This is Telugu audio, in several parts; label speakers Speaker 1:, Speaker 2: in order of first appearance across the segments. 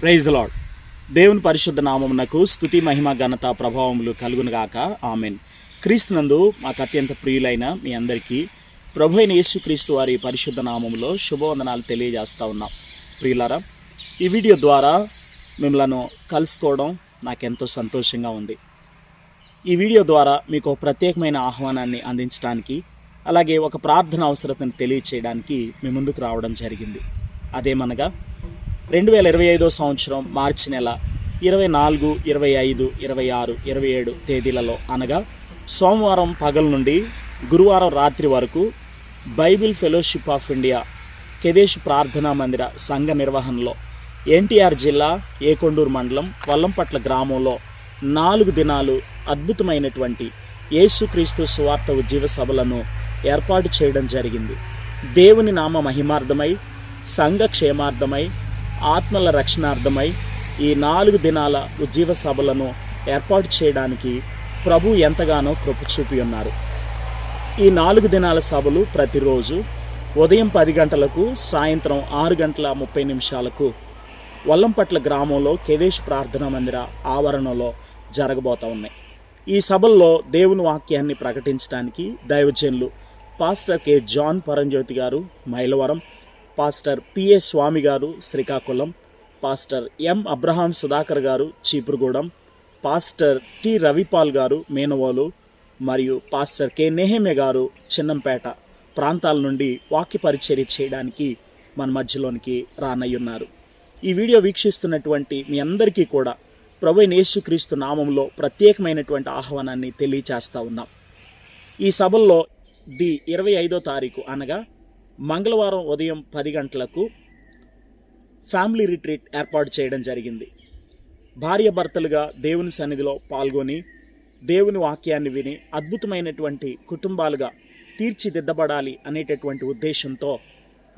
Speaker 1: ప్రైజ్ ద లాడ్ దేవుని పరిశుద్ధ నామమునకు స్థుతి మహిమ ఘనత ప్రభావములు కలుగునుగాక. ఆమెన్. క్రీస్తునందు మాకు అత్యంత ప్రియులైన మీ అందరికీ ప్రభు అయిన యేసుక్రీస్తు వారి పరిశుద్ధ నామములో శుభవందనాలు తెలియజేస్తూ ఉన్నాం. ప్రియులారా ఈ వీడియో ద్వారా మిమ్మలను కలుసుకోవడం నాకెంతో సంతోషంగా ఉంది. ఈ వీడియో ద్వారా మీకు ప్రత్యేకమైన ఆహ్వానాన్ని అందించడానికి అలాగే ఒక ప్రార్థన అవసరతను తెలియచేయడానికి మీ ముందుకు రావడం జరిగింది. అదేమనగా రెండు వేల ఇరవై ఐదో సంవత్సరం మార్చి నెల ఇరవై నాలుగు ఇరవై ఐదు ఇరవై ఆరు ఇరవై ఏడు తేదీలలో అనగా సోమవారం పగల నుండి గురువారం రాత్రి వరకు Bible fellowship of India Kedesh ప్రార్థనా మందిర సంఘ నిర్వహణలో ఎన్టీఆర్ జిల్లా ఏకొండూరు మండలం వల్లంపట్ల గ్రామంలో నాలుగు దినాలు అద్భుతమైనటువంటి యేసుక్రీస్తు సువార్త ఉజ్జీవ సభలను ఏర్పాటు చేయడం జరిగింది. దేవుని నామ మహిమార్థమై సంఘ క్షేమార్థమై ఆత్మల రక్షణార్థమై ఈ నాలుగు దినాల ఉజ్జీవ సభలను ఏర్పాటు చేయడానికి ప్రభు ఎంతగానో కృప చూపి ఉన్నారు. ఈ నాలుగు దినాల సభలు ప్రతిరోజు ఉదయం పది గంటలకు సాయంత్రం ఆరు గంటల ముప్పై నిమిషాలకు వల్లంపట్ల గ్రామంలో కేదేశ్ ప్రార్థనా మందిర ఆవరణలో జరగబోతూ ఉన్నాయి. ఈ సభల్లో దేవుని వాక్యాన్ని ప్రకటించడానికి దైవజనులు పాస్టర్ కె జాన్ పరంజ్యోతి గారు మైలవరం పాస్టర్ పిఏ స్వామి గారు Srikakulam. Pastor M. Abraham Sudhakar గారు చీపురుగూడెం. Pastor T. రవిపాల్ గారు మేనవోలు. మరియు పాస్టర్ కె. నెహెమె గారు చిన్నంపేట ప్రాంతాల నుండి వాక్య పరిచర్య చేయడానికి మన మధ్యలోనికి రానయ్యున్నారు. ఈ వీడియో వీక్షిస్తున్నటువంటి మీ అందరికీ కూడా ప్రభు యేసుక్రీస్తు నామంలో ప్రత్యేకమైనటువంటి ఆహ్వానాన్ని తెలియచేస్తా ఉన్నాం. ఈ సభల్లో ది ఇరవై ఐదో తారీఖు అనగా మంగళవారం ఉదయం పది గంటలకు ఫ్యామిలీ రిట్రీట్ ఏర్పాటు చేయడం జరిగింది. భార్య భర్తలుగా దేవుని సన్నిధిలో పాల్గొని దేవుని వాక్యాన్ని విని అద్భుతమైనటువంటి కుటుంబాలుగా తీర్చిదిద్దబడాలి అనేటటువంటి ఉద్దేశంతో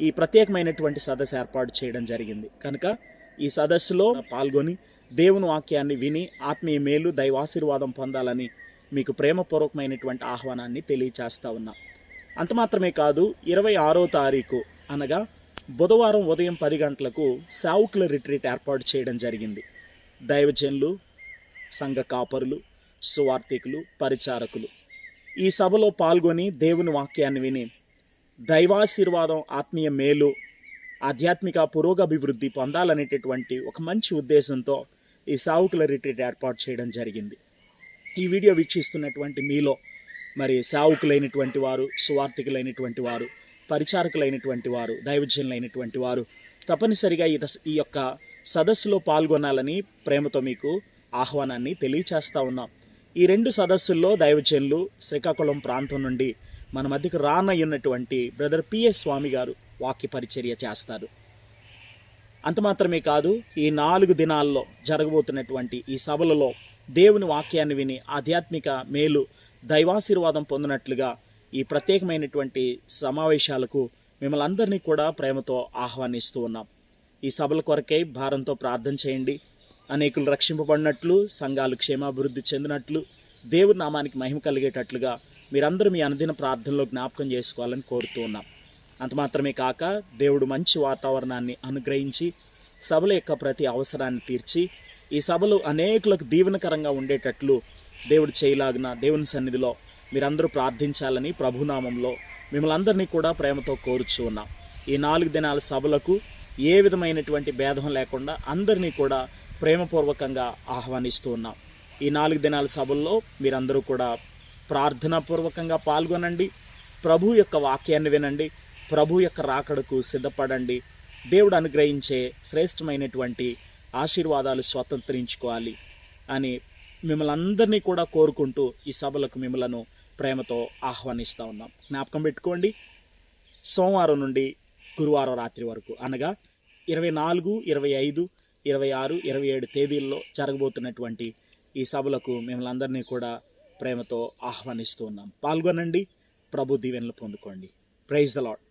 Speaker 1: ఈ ప్రత్యేకమైనటువంటి సదస్సు ఏర్పాటు చేయడం జరిగింది. కనుక ఈ సదస్సులో పాల్గొని దేవుని వాక్యాన్ని విని ఆత్మీయ మేలు దైవాశీర్వాదం పొందాలని మీకు ప్రేమపూర్వకమైనటువంటి ఆహ్వానాన్ని తెలియచేస్తా ఉన్నాను అంత మాత్రమే కాదు ఇరవై ఆరో తారీఖు అనగా బుధవారం ఉదయం పది గంటలకు సావుకుల రిట్రీట్ ఏర్పాటు చేయడం జరిగింది. దైవజనులు సంఘ కాపరులు సువార్థికులు పరిచారకులు ఈ సభలో పాల్గొని దేవుని వాక్యాన్ని విని దైవాశీర్వాదం ఆత్మీయ మేలు ఆధ్యాత్మిక పురోగభివృద్ధి పొందాలనేటటువంటి ఒక మంచి ఉద్దేశంతో ఈ సావుకుల రిట్రీట్ ఏర్పాటు చేయడం జరిగింది. ఈ వీడియో వీక్షిస్తున్నటువంటి మీలో మరి సావుకులైనటువంటి వారు సువార్థికులైనటువంటి వారు పరిచారకులైనటువంటి వారు దైవజనులైనటువంటి వారు తప్పనిసరిగా ఈ ఈ యొక్క సదస్సులో పాల్గొనాలని ప్రేమతో మీకు ఆహ్వానాన్ని తెలియచేస్తూ ఉన్నాం. ఈ రెండు సదస్సుల్లో దైవజనులు శ్రీకాకుళం ప్రాంతం నుండి మన మధ్యకు రానయ్యున్నటువంటి బ్రదర్ పిఎస్ స్వామి గారు వాక్య పరిచర్య చేస్తారు. అంత మాత్రమే కాదు ఈ నాలుగు దినాల్లో జరగబోతున్నటువంటి ఈ సభలలో దేవుని వాక్యాన్ని విని ఆధ్యాత్మిక మేలు దైవాశీర్వాదం పొందినట్లుగా ఈ ప్రత్యేకమైనటువంటి సమావేశాలకు మిమ్మల్ని అందరినీ కూడా ప్రేమతో ఆహ్వానిస్తూ ఉన్నాం. ఈ సభల కొరకై భారంతో ప్రార్థన చేయండి. అనేకులు రక్షింపబడినట్లు సంఘాలు క్షేమాభివృద్ధి చెందినట్లు దేవుడి నామానికి మహిమ కలిగేటట్లుగా మీరందరూ మీ అనుదిన ప్రార్థనలో జ్ఞాపకం చేసుకోవాలని కోరుతూ ఉన్నాం. అంత మాత్రమే కాక దేవుడు మంచి వాతావరణాన్ని అనుగ్రహించి సభల యొక్క ప్రతి అవసరాన్ని తీర్చి ఈ సభలు అనేకులకు దీవెనకరంగా ఉండేటట్లు దేవుడు చేయలాగిన దేవుని సన్నిధిలో మీరందరూ ప్రార్థించాలని ప్రభునామంలో మిమ్మల్ని అందరినీ కూడా ప్రేమతో కోరుచు ఉన్నాం. ఈ నాలుగు దినాల సభలకు ఏ విధమైనటువంటి భేదం లేకుండా అందరినీ కూడా ప్రేమపూర్వకంగా ఆహ్వానిస్తూ ఉన్నాం. ఈ నాలుగు దినాల సభల్లో మీరందరూ కూడా ప్రార్థనాపూర్వకంగా పాల్గొనండి. ప్రభు యొక్క వాక్యాన్ని వినండి. ప్రభు యొక్క రాకడకు సిద్ధపడండి. దేవుడు అనుగ్రహించే శ్రేష్టమైనటువంటి ఆశీర్వాదాలు స్వతంత్రించుకోవాలి అని మిమ్మల్ని అందరినీ కూడా కోరుకుంటూ ఈ సభలకు మిమ్మలను ప్రేమతో ఆహ్వానిస్తూ ఉన్నాం. జ్ఞాపకం పెట్టుకోండి సోమవారం నుండి గురువారం రాత్రి వరకు అనగా ఇరవై నాలుగు ఇరవై ఐదు ఇరవై ఆరు ఇరవై ఏడు తేదీల్లో జరగబోతున్నటువంటి ఈ సభలకు మిమ్మల్ని అందరినీ కూడా ప్రేమతో ఆహ్వానిస్తూ ఉన్నాం. పాల్గొనండి ప్రభు దీవెనలు పొందుకోండి. Praise the lord